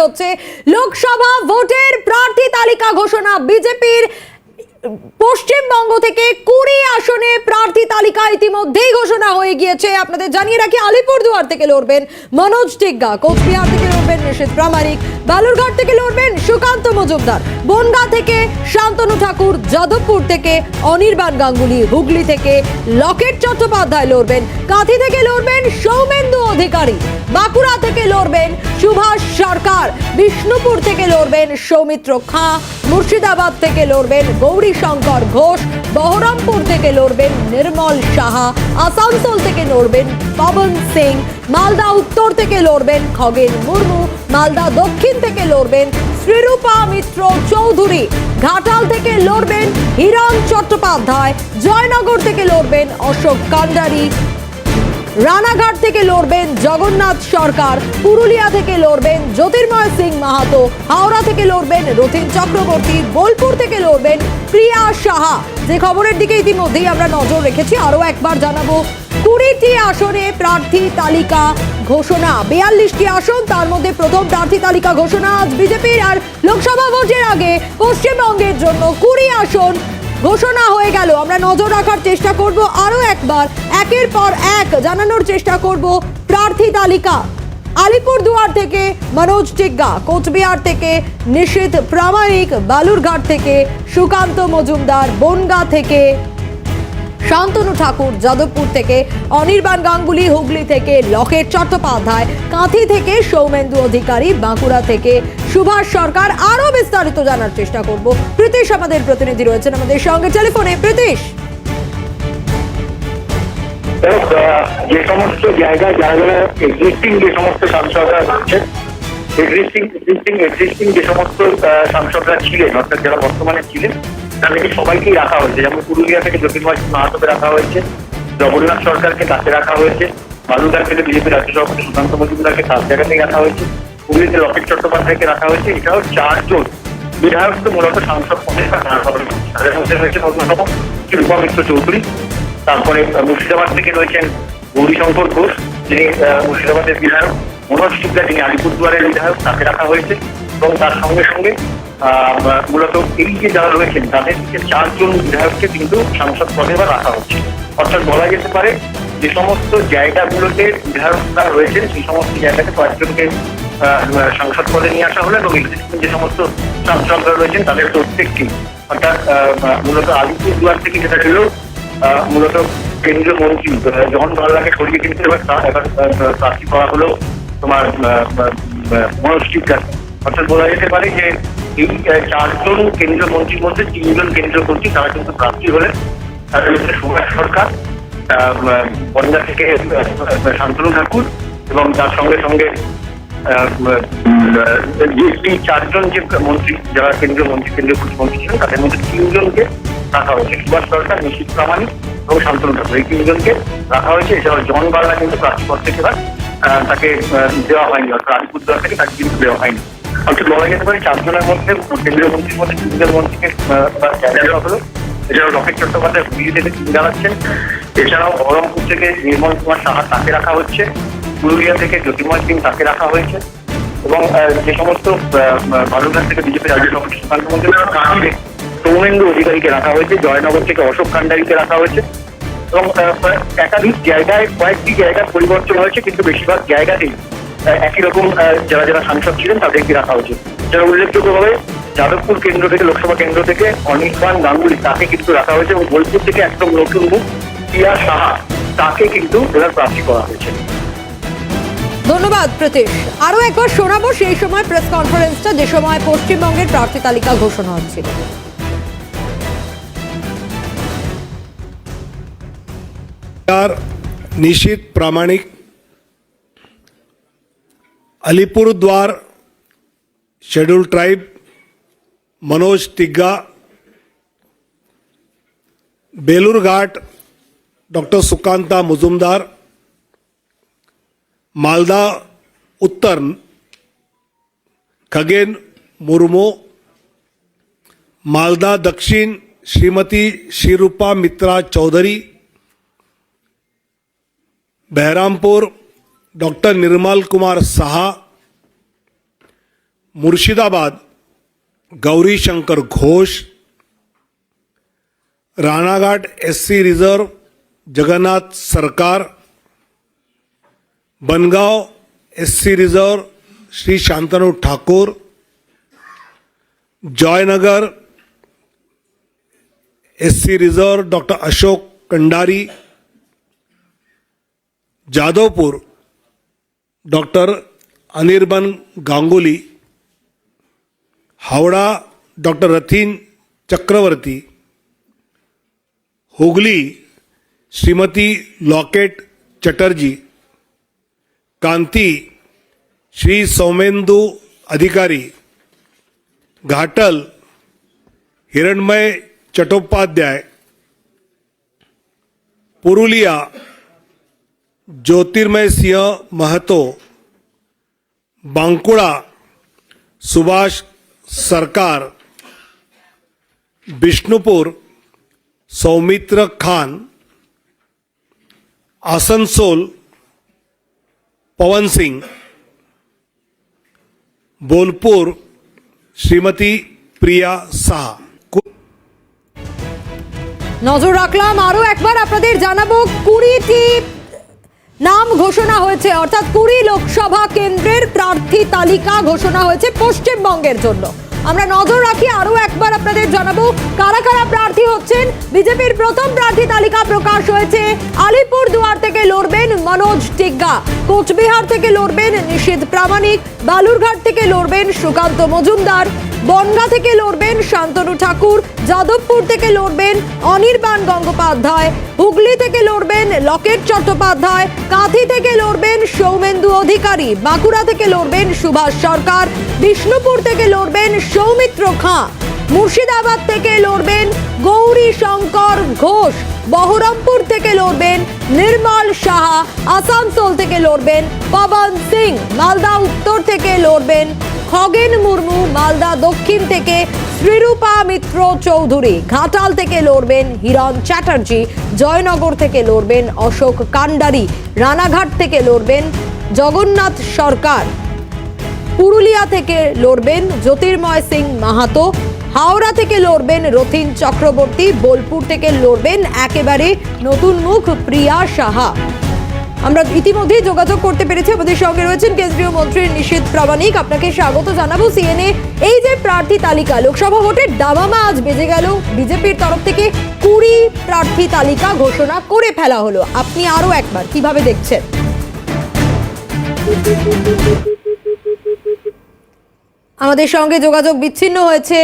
হচ্ছে লোকসভা ভোটের প্রার্থী তালিকা ঘোষণা বিজেপির পশ্চিমবঙ্গ থেকে কুড়ি আসনে প্রার্থী তালিকা ইতিমধ্যেই ঘোষণা হয়ে গিয়েছে। আপনাদের জানিয়ে রাখি, আলিপুরদুয়ার থেকে লড়বেন মনোজ টিগ্গা, কোচবিহার থেকে লড়বেন নিশীত প্রামাণিক, বালুরঘাট থেকে লড়বেন সুকান্ত মজুমদার, বনগা থেকে শান্তনু ঠাকুর, যাদবপুর থেকে অনির্বাণ গাঙ্গুলি, হুগলি থেকে লকেট চট্টোপাধ্যায় লড়বেন, কাঁথি থেকে লড়বেন সৌমেন্দু অধিকারী, বাঁকুড়া থেকে লড়বেন সুভাষ সরকার, বিষ্ণুপুর থেকে লড়বেন সৌমিত্র খাঁ মুর্শিদাবাদ থেকে লড়বেন গৌরী শঙ্কর ঘোষ, বহরমপুর থেকে লড়বেন নির্মল সাহা, আসানসোল থেকে লড়বেন পবন সিং, মালদা উত্তর থেকে লড়বেন খগেন মুর্মু, মালদা দক্ষিণ থেকে লড়বেন শ্রীরূপা মিত্র চৌধুরী, ঘাটাল থেকে লড়বেন হিরণ চট্টোপাধ্যায়, জয়নগর থেকে লড়বেন অশোক কান্ডারি রানাঘাট থেকে লড়বেন জগন্নাথ সরকার, পুরুলিয়া থেকে লড়বেন জ্যোতির্ময় সিং মাহাতো, হাওড়া থেকে লড়বেন রথিন চক্রবর্তী, বোলপুর থেকে লড়বেন প্রিয়া সাহা। যে খবরের দিকে ইতিমধ্যেই আমরা নজর রেখেছি, আরও একবার জানাব, কুড়িটি আসনে প্রার্থী তালিকা ঘোষণা, বিয়াল্লিশটি আসন, তার মধ্যে প্রথম প্রার্থী তালিকা ঘোষণা আজ বিজেপির, আর লোকসভা ভোটের আগে পশ্চিমবঙ্গের জন্য কুড়ি আসন ঘোষণা হয়ে গেল। আমরা নজর রাখার চেষ্টা করব আরও একবার। একের পর এক জানানোর চেষ্টা করব প্রার্থী তালিকা। আলিপুরদুয়ার থেকে মনোজ টিগ্গা, কোচবিহার থেকে নিশীথ প্রামাণিক, বালুরঘাট থেকে সুকান্ত মজুমদার, বনগা থেকে শান্তনু ঠাকুর, যাদবপুর থেকে অনির্বাণ গাঙ্গুলি, হুগলি থেকে লকেট চট্টোপাধ্যায়, কাঁথি থেকে সৌমেন্দু অধিকারী, বাঁকুড়া থেকে সুভাষ সরকার আরও বিস্তারিত জানার চেষ্টা করব। প্রীতিশ আমাদের প্রতিনিধি রয়েছেন আমাদের সঙ্গে। টেলিফোনে, প্রীতিশ। যে সমস্ত জায়গায় যারা এক্সিস্টিং যে সমস্ত সাংসদরা আছে এক্সিস্টিং এক্সিস্টিং এক্সিস্টিং যে সমস্ত সাংসদরা ছিলেন, অর্থাৎ যারা বর্তমানে ছিলেন, তাদেরকে সবাইকেই রাখা হয়েছে। যেমন পুরুলিয়া থেকে জ্যোতির্ময় মাহাতোকে রাখা হয়েছে জগন্নাথ সরকারকে তাকে রাখা হয়েছে, মালুদার থেকে বিজেপি রাজ্য সভাপতি সুকান্ত মজুমদারকে তার জায়গাতেই রাখা হয়েছে। হুগলিতে লকেট চট্টোপাধ্যায়কে রাখা হয়েছে। এটাও চারজন। বিধায়ক তো মূলত সাংসদ পদে তাদের মধ্যে রয়েছে অন্যতম চৌধুরী। তারপরে মুর্শিদাবাদ থেকে রয়েছেন গৌরীশঙ্কর ঘোষ, যিনি মুর্শিদাবাদের বিধায়ক। মনোজ সিদ্ধা যিনি আলিপুরদুয়ারের বিধায়ক, তাকে রাখা হয়েছে। এবং তার সঙ্গে সঙ্গে মূলত এই যে যারা রয়েছেন, তাদের যে চারজন বিধায়ককে কিন্তু সাংসদ পদে বা রাখা হচ্ছে। অর্থাৎ বলা যেতে পারে, যে সমস্ত জায়গাগুলোতে বিধায়করা রয়েছেন, সেই সমস্ত জায়গাতে কয়েকজনকে সাংসদ পদে নিয়ে আসা হলো এবং যে সমস্ত সাংসদরা রয়েছেন তাদের প্রত্যেকটি অর্থাৎ মূলত আলিপুরদুয়ার থেকে যেটা ছিল মূলত কেন্দ্রীয় মন্ত্রী জগন ভাল্লাকে সরিয়ে কিন্তু এবার প্রার্থী করা হলো তোমার মনোজ অর্থাৎ বলা যেতে পারে যে এই চারজন কেন্দ্রীয় মন্ত্রীর মধ্যে তিনজন কেন্দ্রীয় মন্ত্রী তারা কিন্তু প্রার্থী হলেন। তাদের মধ্যে সুভাষ সরকার আহ, থেকে শান্তনু ঠাকুর এবং তার সঙ্গে সঙ্গে এই চারজন যে মন্ত্রী, যারা কেন্দ্রীয় মন্ত্রী কেন্দ্রীয় মন্ত্রী ছিলেন, তাদের মধ্যে তিনজনকে রাখা হয়েছে। সুভাষ সরকার নিশ্চিত প্রামাণিক এবং শান্তনু ঠাকুর। এই তিনজনকে রাখা হয়েছে। এছাড়াও জন বাংলা কিন্তু প্রার্থীপদ থেকে তাকে দেওয়া হয়নি। অর্থাৎ আলিপুরদুয়ার থেকে তাকে কিন্তু দেওয়া হয়নি। অর্থাৎ বলা যেতে পারে চারজনের মধ্যে কেন্দ্রীয় মন্ত্রীর মধ্যে তিনজন মন্ত্রীকে দেওয়া হলো। এছাড়াও লকেট চট্টোপাধ্যায় হুগলি থেকে তিন দাঁড়াচ্ছেন এছাড়াও বহরমপুর থেকে নির্মল কুমার সাহা তাকে রাখা হচ্ছে। পুরুলিয়া থেকে জ্যোতির্ময় সিং তাকে রাখা হয়েছে এবং যে সমস্ত বালুরঘাট থেকে বিজেপি রাজ্য সভাপতি সুকান্ত সৌমেন্দু অধিকারীকে রাখা হয়েছে, জয়নগর থেকে অশোক কান্ডারিকে রাখা হয়েছে এবং একাধিক জায়গায়, কয়েকটি জায়গার পরিবর্তন হয়েছে, কিন্তু বেশিরভাগ জায়গাতেই একই রকম যারা যারা সাংসদ ছিলেন তাদেরকে রাখা হয়েছে। যারা উল্লেখযোগ্যভাবে যাদবপুর কেন্দ্র থেকে, লোকসভা কেন্দ্র থেকে, অনির্বাণ গাঙ্গুলি তাকে কিন্তু রাখা হয়েছে এবং বোলপুর থেকে একদম নতুন মুখ প্রিয়া সাহা তাকে কিন্তু এবার প্রার্থী করা হয়েছে। ধন্যবাদ প্রতীশ আরো একবার শোনাবো সেই সময় প্রেস কনফারেন্সটা যে সময় পশ্চিমবঙ্গের প্রার্থী তালিকা ঘোষণা হচ্ছিল R Nishith Pramanik Alipurduar schedule tribe Manoj Tigga Balurghat doctor Sukanta Majumdar Malda, Uttar, Khagen, Murmu, Malda, Dakshin, Shrimati Sreerupa Mitra Chaudhury, Baharampur, doctor Nirmal Kumar Saha, Murshidabad, Gouri Shankar Ghosh, Ranaghat SC reserve Jagannath Sarkar Bangaon SC reserve Shri Shantanu Thakur, Joynagar SC reserve doctor Ashok Kandari Jadavpur doctor Anirban Ganguly, Howrah, doctor Rathin Chakraborty, Hooghly, Shrimati Locket Chatterjee Kanthi, Shri Soumendu Adhikari, Ghatal, Hiranmay Chattopadhyay, Purulia, ज्योतिर्मय सिंह महतो, बांकुड़ा, सुभाष सरकार बिष्णुपुर सौमित्र खान, आसनसोल पवन सिंह बोलपुर श्रीमती प्रिया साहा নজর রাখলাম আরো একবার আপনাদের জানাবো কুড়িটি নাম ঘোষণা হয়েছে অর্থাৎ কুড়ি লোকসভা কেন্দ্রের প্রার্থী তালিকা ঘোষণা হয়েছে পশ্চিমবঙ্গের জন্য আমরা নজর রাখি আরও একবার আপনাদের জানাব, কারা কারা প্রার্থী হচ্ছেন? বিজেপির প্রথম প্রার্থী তালিকা প্রকাশ হয়েছে। আলিপুর দুয়ার থেকে লড়বেন মনোজ টিগ্গা। কোচবিহার থেকে লড়বেন নিষিদ্ধ প্রামাণিক। বালুরঘাট থেকে লড়বেন সুকান্ত মজুমদার। বনগা থেকে লড়বেন শান্তনু ঠাকুর, যাদবপুর থেকে লড়বেন অনির্বাণ গঙ্গোপাধ্যায়, হুগলি থেকে লড়বেন লকেট চট্টোপাধ্যায়, কাঁথি থেকে লড়বেন সৌমেন্দু অধিকারী, বাঁকুড়া থেকে লড়বেন সুভাষ সরকার, বিষ্ণুপুর থেকে লড়বেন সৌমিত্র খাঁ। মুর্শিদাবাদ থেকে লড়বেন গৌরী শঙ্কর ঘোষ। বহরমপুর থেকে লড়বেন নির্মল সাহা। আসানসোল থেকে লড়বেন পবন সিং। মালদা উত্তর থেকে লড়বেন খগেন মুর্মু। মালদা দক্ষিণ থেকে শ্রীরূপা মিত্র চৌধুরী। ঘাটাল থেকে লড়বেন হিরণ চ্যাটার্জি। জয়নগর থেকে লড়বেন অশোক কান্ডারি। রানাঘাট থেকে লড়বেন জগন্নাথ সরকার। পুরুলিয়া থেকে লড়বেন জ্যোতির্ময় সিং মাহাতো। হাওড়া থেকে লড়বেন রথিন চক্রবর্তী, বোলপুর থেকে লড়বেন একেবারে নতুন মুখ প্রিয়া সাহা। আমরা ইতিমধ্যেই যোগাযোগ করতে পেরেছি। আমাদের সঙ্গে রয়েছেন কেন্দ্রীয় মন্ত্রী নিষেধ প্রামাণিক। আপনাকে স্বাগত জানাব সিএনএ। এই যে প্রার্থী তালিকা, লোকসভা ভোটের দামামা আজ বেজে গেল। বিজেপির তরফ থেকে কুড়ি প্রার্থী তালিকা ঘোষণা করে ফেলা হলো। আপনি আরও একবার কীভাবে দেখছেন? আমাদের সঙ্গে যোগাযোগ বিচ্ছিন্ন হয়েছে।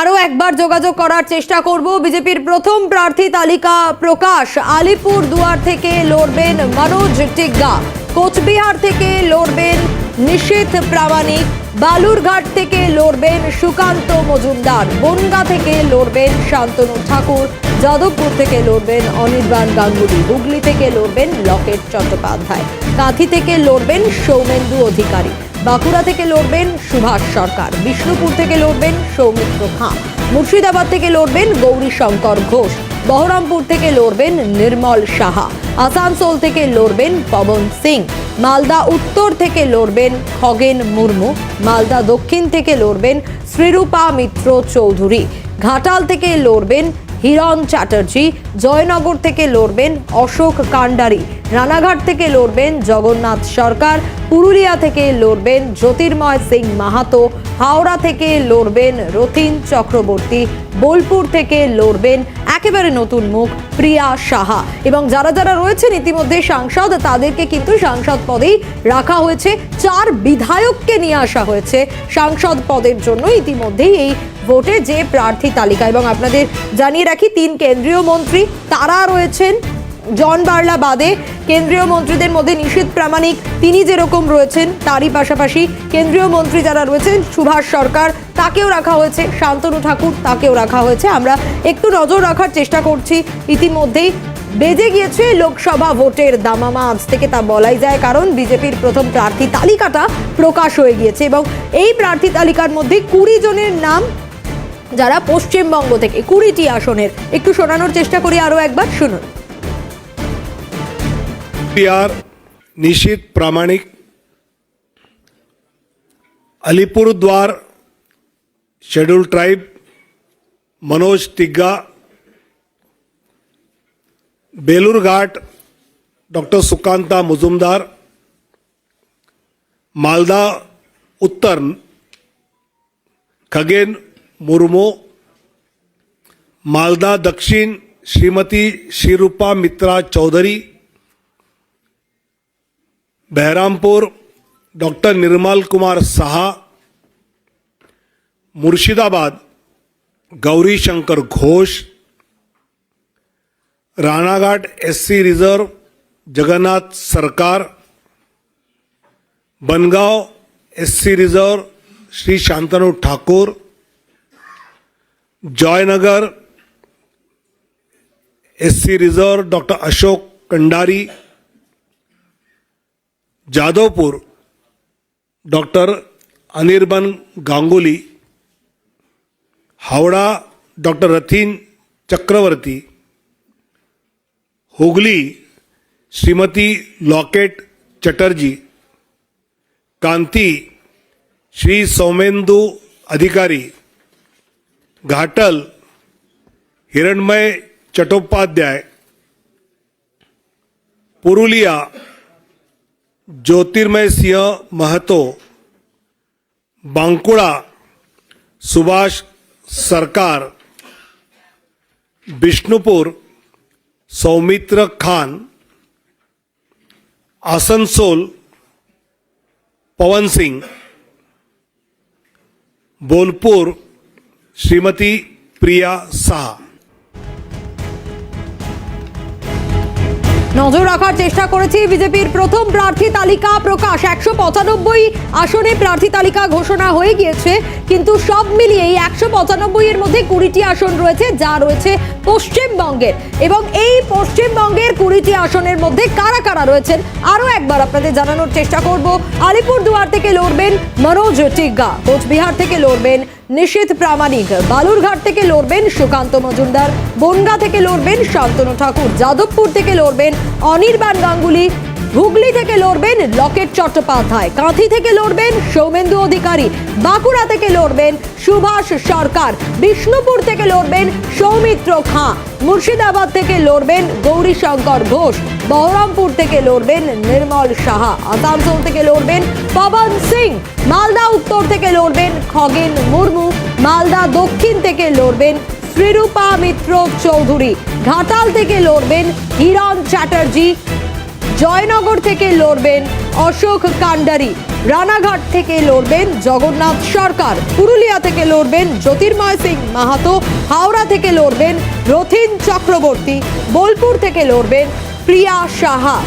আরও একবার যোগাযোগ করার চেষ্টা করব। বিজেপির প্রথম প্রার্থী তালিকা প্রকাশ। আলিপুর দুয়ার থেকে লড়বেন মনোজ টিগ্গা। কোচবিহার থেকে লড়বেন নিশীথ প্রামাণিক। বালুরঘাট থেকে লড়বেন সুকান্ত মজুমদার। বনগা থেকে লড়বেন শান্তনু ঠাকুর। যাদবপুর থেকে লড়বেন অনির্বাণ গাঙ্গুলি। হুগলি থেকে লড়বেন লকেট চট্টোপাধ্যায়। কাঁথি থেকে লড়বেন সৌমেন্দু অধিকারী। বাঁকুড়া থেকে লড়বেন সুভাষ সরকার, বিষ্ণুপুর থেকে লড়বেন সৌমিত্র খাঁ, মুর্শিদাবাদ থেকে লড়বেন গৌরী শঙ্কর ঘোষ, বহরমপুর থেকে লড়বেন নির্মল সাহা, আসানসোল থেকে লড়বেন পবন সিং, মালদা উত্তর থেকে লড়বেন খগেন মুর্মু, মালদা দক্ষিণ থেকে লড়বেন শ্রীরূপা মিত্র চৌধুরী, ঘাটাল থেকে লড়বেন হিরণ চ্যাটার্জি, জয়নগর থেকে লড়বেন অশোক কান্ডারি রানাঘাট থেকে লড়বেন জগন্নাথ সরকার, পুরুলিয়া থেকে লড়বেন জ্যোতির্ময় সিং মাহাতো, হাওড়া থেকে লড়বেন রথিন চক্রবর্তী, বোলপুর থেকে লড়বেন একেবারে নতুন মুখ প্রিয়া সাহা। এবং যারা যারা রয়েছেন ইতিমধ্যে সাংসদ, তাদেরকে কিন্তু সাংসদ পদেই রাখা হয়েছে। চার বিধায়ককে নিয়ে আসা হয়েছে সাংসদ পদের জন্য। ইতিমধ্যেই এই ভোটে যে প্রার্থী তালিকা। এবং আপনাদের জানিয়ে রাখি, তিন কেন্দ্রীয় মন্ত্রী তারা রয়েছেন। জন বার্লা বাদে কেন্দ্রীয় মন্ত্রীদের মধ্যে নিষেধ প্রামাণিক তিনি যেরকম রয়েছেন, তারই পাশাপাশি কেন্দ্রীয় মন্ত্রী যারা রয়েছেন, সুভাষ সরকার, তাকেও রাখা হয়েছে। শান্তনু ঠাকুর, তাকেও রাখা হয়েছে। আমরা একটু নজর রাখার চেষ্টা করছি। ইতিমধ্যেই বেজে গিয়েছে লোকসভা ভোটের দামামা। আজ থেকে তা বলাই যায়, কারণ বিজেপির প্রথম প্রার্থী তালিকাটা প্রকাশ হয়ে গিয়েছে। এবং এই প্রার্থী তালিকার মধ্যে কুড়ি জনের নাম যারা পশ্চিমবঙ্গ থেকে কুড়িটি আসনের একটু শোনানোর চেষ্টা করি আরও একবার শুনুন P R Nishith Pramanik Alipurduar schedule tribe Manoj Tigga Balurghat doctor Sukanta Majumdar Malda Uttar Khagen Murmu, Malda Dakshin, Shrimati Sreerupa Mitra Chaudhury, Baharampur, doctor Nirmal Kumar Saha, Murshidabad, Gouri Shankar Ghosh, Ranaghat SC reserve, Jagannath Sarkar, Bangaon SC reserve, Shri Shantanu Thakur Joynagar S C reserve doctor Ashok Kandari Jadavpur doctor Anirban Ganguly Howrah doctor Rathin Chakraborty Hooghly Shrimati Locket Chatterjee Kanthi Shri Soumendu Adhikari Ghatal, Hiranmay Chattopadhyay, Purulia, ज्योतिर्मय सिंह महतो, बांकुड़ा, सुभाष सरकार बिष्णुपुर सौमित्र खान, आसनसोल, पवन सिंह, बोलपुर শ্রীমতী প্রিয়া সাহা নজর রাখার চেষ্টা করেছি বিজেপির প্রথম প্রার্থী তালিকা প্রকাশ। একশো পঁচানব্বই আসনে প্রার্থী তালিকা ঘোষণা হয়ে গিয়েছে, কিন্তু সব মিলিয়ে এই একশো পঁচানব্বই এর মধ্যে কুড়িটি আসন রয়েছে, যা রয়েছে পশ্চিমবঙ্গের। এবং এই পশ্চিমবঙ্গের কুড়িটি আসনের মধ্যে কারা কারা রয়েছেন, আরও একবার আপনাদের জানানোর চেষ্টা করব। আলিপুরদুয়ার থেকে লড়বেন মনোজ টিগ্গা, কোচবিহার থেকে লড়বেন নিশীথ প্রামাণিক। বালুরঘাট থেকে লড়বেন সুকান্ত মজুমদার, বনগা থেকে লড়বেন শান্তনু ঠাকুর, যাদবপুর থেকে লড়বেন অনির্বাণ গাঙ্গুলি হুগলি থেকে লড়বেন লকেট চট্টোপাধ্যায় কাঁথি থেকে লড়বেন সৌমেন্দু অধিকারী বাঁকুড়া থেকে লড়বেন সুভাষ সরকার বিষ্ণুপুর থেকে লড়বেন সৌমিত্র খাঁ মুর্শিদাবাদ থেকে লড়বেন গৌরীশঙ্কর ঘোষ বহরমপুর থেকে লড়বেন নির্মল সাহা আসানসোল থেকে লড়বেন পবন সিং মালদা উত্তর থেকে লড়বেন খগেন মুর্মু মালদা দক্ষিণ থেকে লড়বেন শ্রীরূপা মিত্র চৌধুরী ঘাটাল থেকে লড়বেন হিরণ চ্যাটার্জি জয়নগর থেকে লড়বেন অশোক কান্ডারি, রানাঘাট থেকে লড়বেন জগন্নাথ সরকার, পুরুলিয়া থেকে লড়বেন জ্যোতির্ময় সিং মাহাতো, হাওড়া থেকে লড়বেন রথিন চক্রবর্তী, বোলপুর থেকে লড়বেন প্রিয়া সাহা।